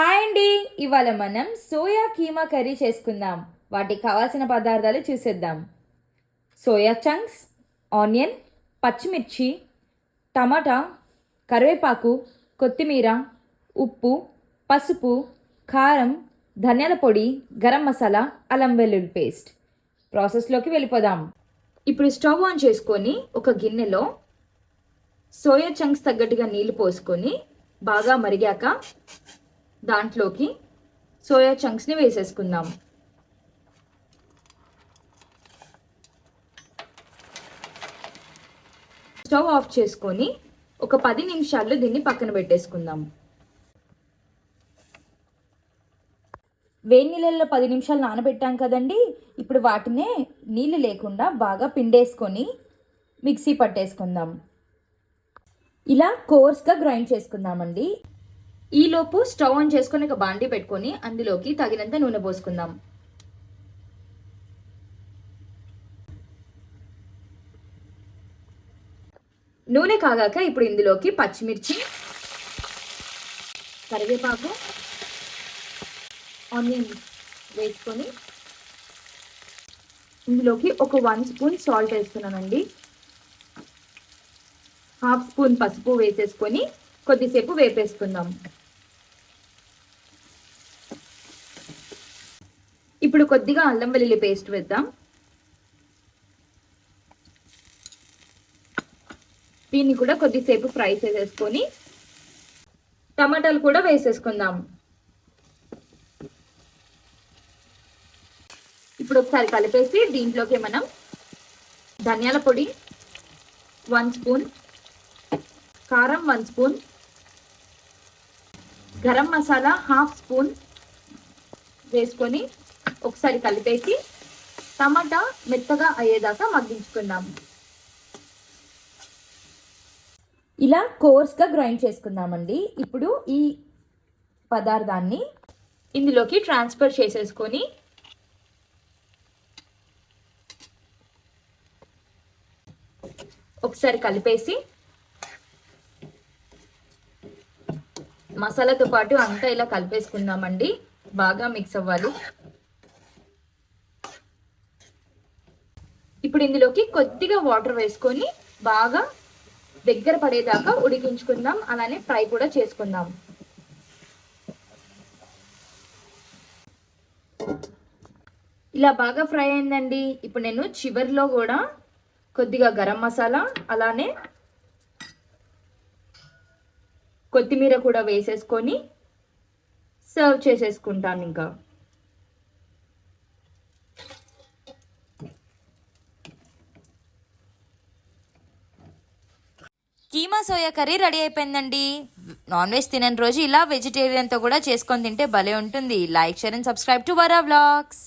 Hi అండి. ఇవాళ మనం సోయా కీమా కర్రీ చేసుకుందాం. వాటికి కావాల్సిన పదార్థాలు చూసేద్దాం. సోయా చంక్స్ ఆనియన్ పచ్చిమిర్చి టమాటా కరివేపాకు కొత్తిమీర ఉప్పు పసుపు కారం ధనియాల పొడి గరం మసాలా అల్లం వెల్లుల్లి పేస్ట్. ప్రాసెస్లోకి వెళ్ళిపోదాం. ఇప్పుడు స్టవ్ ఆన్ చేసుకొని ఒక గిన్నెలో సోయా చంక్స్ తగ్గట్టుగా నీళ్ళు పోసుకొని బాగా మరిగాక దాంట్లోకి సోయా చంక్స్ని వేసేసుకుందాం. స్టవ్ ఆఫ్ చేసుకొని ఒక పది నిమిషాలు దీన్ని పక్కన పెట్టేసుకుందాం. వేడి నీళ్ళల్లో పది నిమిషాలు నానబెట్టాం కదండి. ఇప్పుడు వాటినే నీళ్ళు లేకుండా బాగా పిండేసుకొని మిక్సీ పట్టేసుకుందాం. ఇలా కోర్స్గా గ్రైండ్ చేసుకుందామండి. ఈలోపు స్టవ్ ఆన్ చేసుకొని ఒక బాండి పెట్టుకొని అందులోకి తగినంత నూనె పోసుకుందాం. నూనె కాగాక ఇప్పుడు ఇందులోకి పచ్చిమిర్చి కరివేపాకు ఆనియన్ వేసుకొని ఇందులోకి ఒక వన్ స్పూన్ సాల్ట్ వేస్తున్నానండి. హాఫ్ స్పూన్ పసుపు వేసేసుకొని కొద్దిసేపు వేపేసుకుందాం. ఇప్పుడు కొద్దిగా అల్లం వెల్లుల్లి పేస్ట్ వేద్దాం. దీన్ని కూడా కొద్దిసేపు ఫ్రై చేసేసుకొని టమాటాలు కూడా వేసేసుకుందాం. ఇప్పుడు ఒకసారి కలిపేసి దీంట్లోకి మనం ధనియాల పొడి వన్ స్పూన్ కారం one spoon garam masala half spoon వేసుకొని ఒకసారి కలిపేసి టమాటా మెత్తగా అయ్యేదాకా మగ్గించుకుందాం. ఇలా కోర్స్గా గ్రైండ్ చేసుకుందామండి. ఇప్పుడు ఈ పదార్థాన్ని ఇందులోకి ట్రాన్స్ఫర్ చేసేసుకొని ఒకసారి కలిపేసి మసాలాతో పాటు అంతా ఇలా కలిపేసుకుందామండి. బాగా మిక్స్ అవ్వాలి. ఇప్పుడు ఇందులోకి కొద్దిగా వాటర్ వేసుకొని బాగా దగ్గర పడేదాకా ఉడికించుకుందాం. అలానే ఫ్రై కూడా చేసుకుందాం. ఇలా బాగా ఫ్రై అయిందండి. ఇప్పుడు నేను చివరిలో కూడా కొద్దిగా గరం మసాలా అలానే కొత్తిమీర కూడా వేసేసుకొని సర్వ్ చేసేసుకుంటాను ఇంకా. కీమా సోయా కర్రీ రెడీ అయిపోయిందండి. నాన్ వెజ్ తినని రోజు ఇలా వెజిటేరియన్తో కూడా చేసుకొని తింటే భలే ఉంటుంది. Like share and subscribe to Vara vlogs.